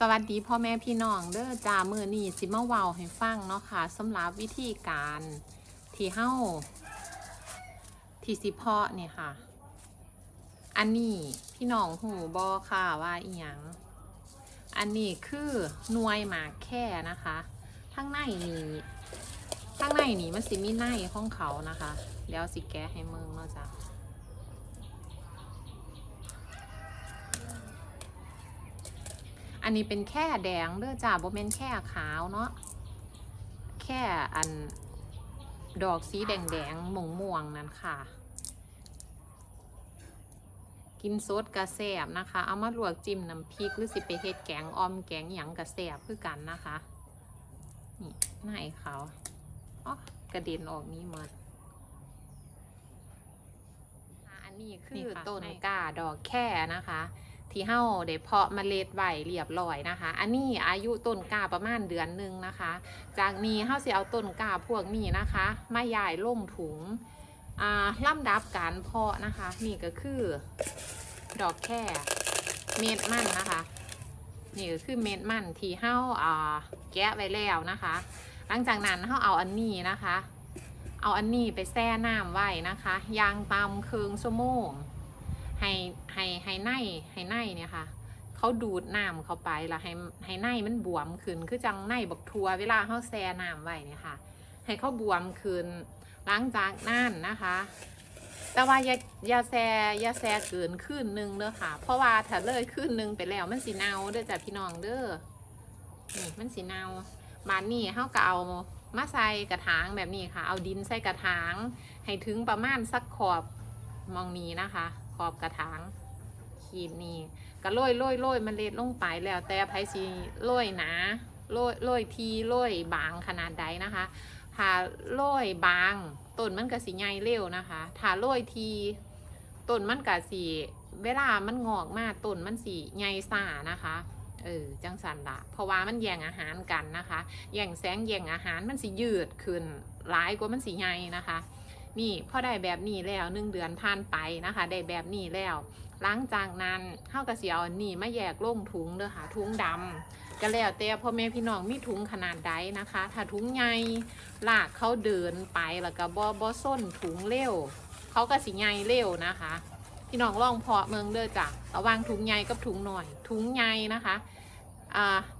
สวัสดีพ่อแม่พี่น้องเด้อจ้ามือนี้สิมาเว้าให้ฟังเนาะค่ะสำหรับวิธีการที่เฮาที่สิเพาะเนี่ยค่ะ อันนี้พี่น้องหูบอค่ะว่าอีหยังอันนี้คือหน่วยหมากแค่นะคะทั้งในนี้ทั้งในนี้มันสิมีในของเขานะคะเดี๋ยวสิแกะให้มืองเนาะจ้ะ อันนี้เป็นแค่แดงเด้อจ้าบ่เป็นแค่ขาวเนาะ แค่อันดอกสีแดงแดงๆม่วงม่วงๆนั่นค่ะ กินสดกระแสบนะคะ เอามาลวกจิ้มน้ำพริกหรือสิไปเฮ็ดแกงออมแกงหยังกระแสบคือกันนะคะ นี่หน้าไอ้เขาวอ๋อกระเด็นออกนี้หมดอันนี้คือต้นกล้าดอกแค่นะคะ ที่เฮาได้เพาะเมล็ดไว้เรียบร้อยนะคะ อันนี้อายุต้นก้าประมาณเดือนหนึ่งนะคะ จากนี้เฮาสิเอาต้นก้าพวกนี้นะคะมาย้ายลงถุงอ่าลำดับการเพาะนะคะ นี่ก็คือดอกแค่เม็ดมันนะคะนี่ก็คือเม็ดมันที่เฮาอ่าแกะไว้แล้วนะคะ หลังจากนั้นเฮาเอาอันนี้นะคะ เอาอันนี้ไปแช่น้ำไว้นะคะยางตามเคืองชั่วโมง ให้ให้ให้ในให้ในเนี่ยค่ะ เขาดูดน้ำเข้าไปแล้วให้ให้ในมันบวมขึ้นคือจังในบักทัวเวลาเขาแช่น้ำไว้เนี่ยค่ะ ให้เขาบวมขึ้นหลังจากนั้นนะคะ แต่ว่าอย่าอย่าแช่อย่าแช่เกินคืนนึงเด้อค่ะ เพราะว่าถ้าเลยคืนนึงไปแล้วมันสิเนาเด้อจ้ะพี่น้องเด้อนี่มันสิเนาบานนี้เขาก็เอามาใส่กระถางแบบนี้ค่ะ เอาดินใส่กระถาง ให้ถึงประมาณสักขอบมองนี้นะคะ ขอบกระถางขีดนี้ก็โรยโรยโรยมันเล็ดลงไปแล้วแต่ไผสีโรยหนาโรยโรยทีโรยบางขนาดใดนะคะถ้าโรยบางต้นมันก็สิใหญ่เร็วนะคะถ้าโรยทีต้นมันก็สิเวลามันงอกมาต้นมันสิใหญ่ซ่านะคะเออจังสันละเพราะว่ามันแย่งอาหารกันนะคะแย่งแสงแย่งอาหารมันสิยืดขึ้นหลายกว่ามันสิใหญ่นะคะ นี่พอได้แบบนี้แล้วหนึ่งเดือนผ่านไปนะคะ ได้แบบนี้แล้ว หลังจากนั้นเข้ากระเสียวนี่มาแยกลงถุงเด้อค่ะถุงดำก็แล้วแต่พ่อแม่พี่น้องมีถุงขนาดใดนะคะ ถ้าถุงใหญ่ลากเขาเดินไปแล้วก็บ่บ่ส้นถุงเร็วเขาก็สิใหญ่เร็วนะคะ พี่น้องลองเพาะเมืองเด้อจ้ะระว่างถุงใหญ่กับถุงหน่อย ถุงใหญ่นะคะ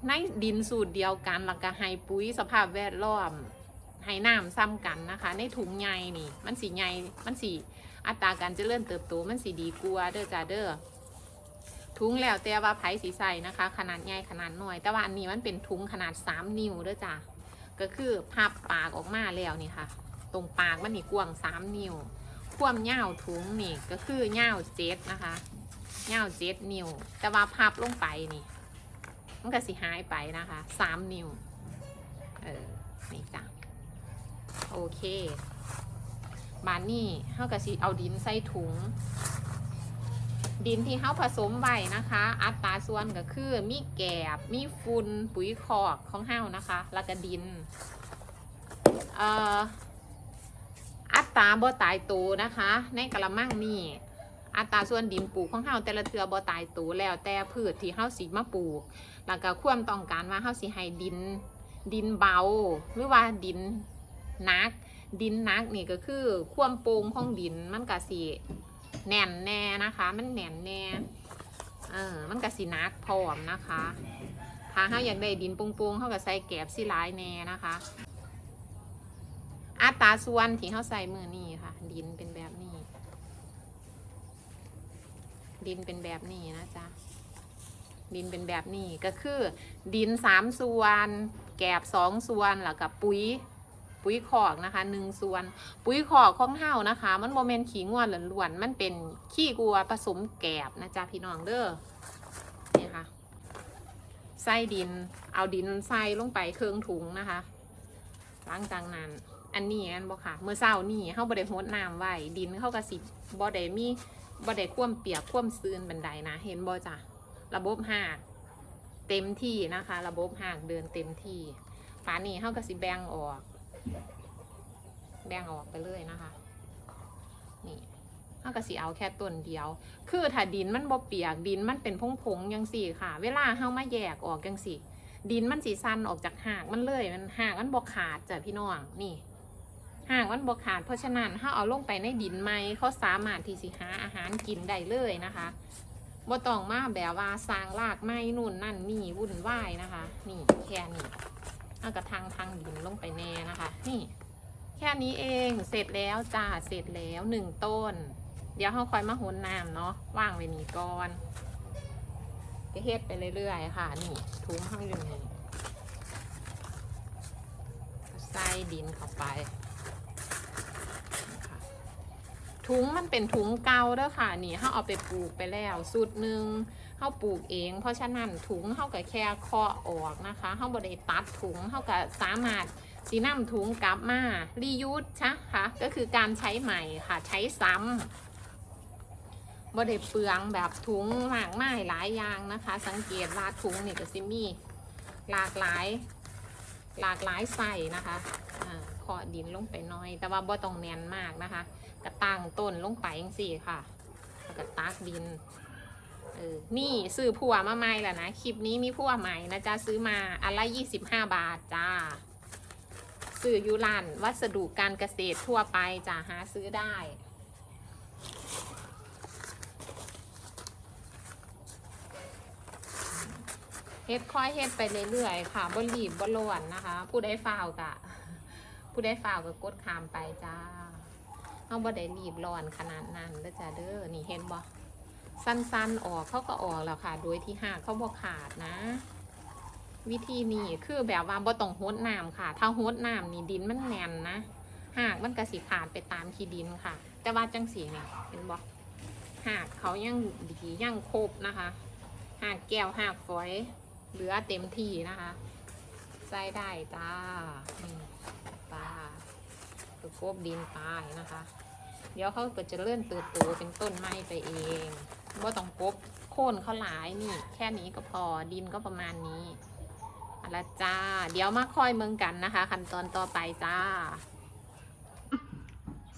ในดินสูตรเดียวกันแล้วก็ให้ปุ๋ยสภาพแวดล้อม ให้น้ำซ้ำกันนะคะ ในถุงใหญ่นี่ มันสีใหญ่มันสีอัตราการเจริญเติบโตมันสีดีกว่าเด้อจ้าเด้อถุงแล้วแต่ว่าไผ่สีใสนะคะ ขนาดใหญ่ขนาดน้อย แต่ว่าอันนี้มันเป็นถุงขนาด 3 นิ้วเด้อจ้าก็คือพับปากออกมาแล้วนี่ค่ะ ตรงปากมันนี่กว้าง 3 นิ้วความยาวถุงนี่ก็คือยาวเจ็ดนะคะยาวเจ็ดนิ้ว แต่ว่าพับลงไปนี่ มันก็สิหายไปนะคะสามนิ้ว เออ นี่จ้ะ โอเค บานนี่เฮาก็สิเอาดินใส่ถุง ดินที่เฮาผสมไว้นะคะ อัตราส่วนก็คือ มีแกบ มีฝุ่นปุ๋ยคอกของเฮานะคะ แล้วก็ดิน เอ่ออัตราบ่ตายตัวนะคะ ในกระมังนี่อัตราส่วนดินปลูกของเฮาแต่ละเทือบ่ตายตัวแล้วแต่พืชที่เฮาสิมาปลูก แล้วก็ความต้องการว่าเฮาสิให้ดิน ดินเบา หรือว่าดิน นัก ดินนักนี่ก็คือความโปร่งของดินมันก็สิแน่นแน่นะคะ มันแน่นแน่เออมันก็สิหนักพร้อมนะคะถ้าเฮาอยากได้ดินโปร่งๆเฮาก็ใส่แกบสิหลายแน่นะคะอัตราส่วนที่เขาใส่มือนี่ค่ะ ดินเป็นแบบนี้ ดินเป็นแบบนี้นะจ๊ะดินเป็นแบบนี้ก็คือ ดินสามส่วน แกบสองส่วนแล้วกับปุ๋ย ปุ๋ยขอกนะคะหนึ่งส่วน ปุ๋ยขอกของเฮานะคะ มันโมเมนขี้งวนล้วนๆมันเป็นขี้กัวผสมแกบนะจ๊ะพี่น้องเด้อนี่ค่ะใส่ดิน เอาดินใส่ลงไปเครื่องถุงนะคะหลังจากนั้น อันนี้อันบ่ค่ะ เมื่อเช้านี่เฮาบ่ได้รดน้ำไว้ดินเข้าก็สิบ่ได้มีบ่ได้คว่ำเปียกคว่ำซืนบันไดนะ เห็นบ่จ้ะระบบหากเต็มที่นะคะ ระบบหากเดินเต็มที่ฝานี้เฮาก็สิแบงออก แบ่งออกไปเลยนะคะนี่เฮเขาก็สิเอาแค่ต้นเดียว คือถ้าดินมันบ่เปียกดินมันเป็นพงๆยังสี่ค่ะ เวลาเฮามาแยกออกยังสี่ดินมันสีสันออกจากหากมันเลย มันหากมันบ่ขาดจ้ะพี่น้องนี่หากมันบ่ขาด เพราะฉะนั้นถ้าเอาลงไปในดินไหมเขาสามารถที่สิหาอาหารกินได้เลยนะคะบ่ต้องมาแบบว่าสร้างรากไม้นู่นนั่นนี่วุ่นวายนะคะ นี่แค่นี้ เอากระทางทางดินลงไปแน่นะคะ นี่ แค่นี้เองเสร็จแล้วจ้าเสร็จแล้วหนึ่งต้น เดี๋ยวเขาคอยมาหุนน้ำเนาะว่างไว้นี่ก่อนก็เฮ็ดไปเรื่อยๆ ค่ะ นี่ถุงข้างอยู่นี่ใส่ดินเข้าไปถุงมันเป็นถุงเก่าเด้อค่ะ นี่เขาเอาไปปลูกไปแล้วสูตรหนึ่ง เขาปลูกเอง เพราะฉะนั้นถุงเขาก็แค่เคาะออกนะคะเขาบริตัดถุงเขาก็สามารถสีน้ำถุงกลับมารียูสใช่ค่ะก็คือการใช้ใหม่ค่ะใช้ซ้ำบ่ได้เปลืองแบบถุงหมากไม้หลายอย่างนะคะ สังเกตว่าถุงนี่ก็สิมีหลากหลาย หลากหลายใส่นะคะอ่าขอดินลงไปน้อย แต่ว่าบ่ต้องแน่นมากนะคะ กระตั้งต้นลงไปยังสี่ค่ะแล้วก็ตักดิน เออนี่ซื้อผัวมาใหม่แล้วนะคลิปนี้มีผัวใหม่นะจ๊ะซื้อมาอันละยี่สิบห้าบาทจ้าซื้ออยูร้านวัสดุการเกษตรทั่วไปจะหาซื้อได้เฮ็ดค่อยเฮ็ดไปเรื่อยๆค่ะบ่รีบบ่ล้วนนะคะ ผู้ใดฝ่าวกะ ผู้ใดฝ่าวก็กดขามไปจ้าเอาบ่ได้รีบร้อนขนาดนั้นเด้อจ้าเด้อนี่เห็นบ่ สั้นๆออกเขาก็ออกแล้วค่ะ โดยที่หากเขาบ่ขาดนะ วิธีนี้คือแบบว่าบ่ต้องโฮดน้ำค่ะ ถ้าโฮดน้ำนี่ดินมันแน่นนะหากมันกระสิขาดไปตามขี้ดินค่ะ แต่ว่าจังสีเนี่ยเห็นบอกหากเขายังดียังครบนะคะ หากแก้วหากฝอยเหลือเต็มที่นะคะใส่ได้จ้าอืมปลาคือครบดินตายนะคะ เดี๋ยวเขาก็จะเลื่อนเติบโตเป็นต้นไม้ไปเอง ว่ต้องกบโค่นเขาหลายนี่ แค่นี้ก็พอดินก็ประมาณนี้เอาละจ้า เดี๋ยวมาค่อยเมืองกันนะคะ ขั้นตอนต่อไปจ้า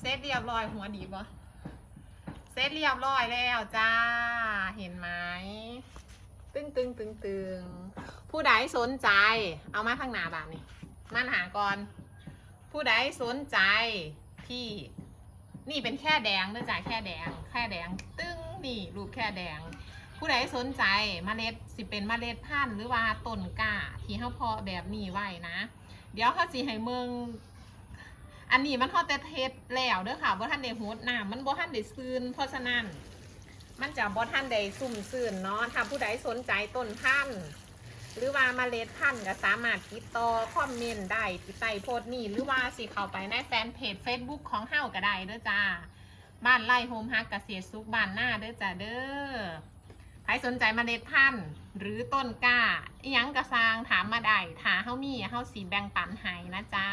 เซตเรียบร้อยหัวดีบ่เซตเรียบร้อยแล้วจ้า เห็นไหมตึงตึงตึงตึงผู้ใดสนใจ เอามาทางหน้าบ้านนี่มาหาก่อน ผู้ใดสนใจที่นี่เป็นแค่แดงเนื่องจากแค่แดง แค่แดง ตึ้ง นี่รูปแค่แดง ผู้ใดสนใจเมล็ดสิเป็นเมล็ดพันธุ์หรือว่าต้นกล้าที่เขาเพาะแบบนี้ไว้นะ เดี๋ยวเขาสิให้เมืองอันนี้มันเขาแต่เทสแล้วเด้อค่ะบ่ท่านได้โฮดน้ำมันบ่ท่านได้ซื่นเพราะฉะนั้น มันจะบ่ท่านได้ซุ่มซื่นเนาะถ้าผู้ใดสนใจต้นพันธุ์หรือว่าเมล็ดพันธุ์ก็สามารถติดต่อคอมเมนต์ได้ที่ใต้โพสต์นี้หรือว่าสิเข้าไปในแฟนเพจ Facebook ของเฮาก็ได้เด้อจ้า บ้านไร่โฮมฮักเกษตรซุกบ้านหน้าเด้อจ้าเด้อใครสนใจเมล็ดพันธุ์หรือต้นกล้ายังกระซางถามมาได้ถาเฮามีเฮาสีแบ่งปันให้นะจ๊ะ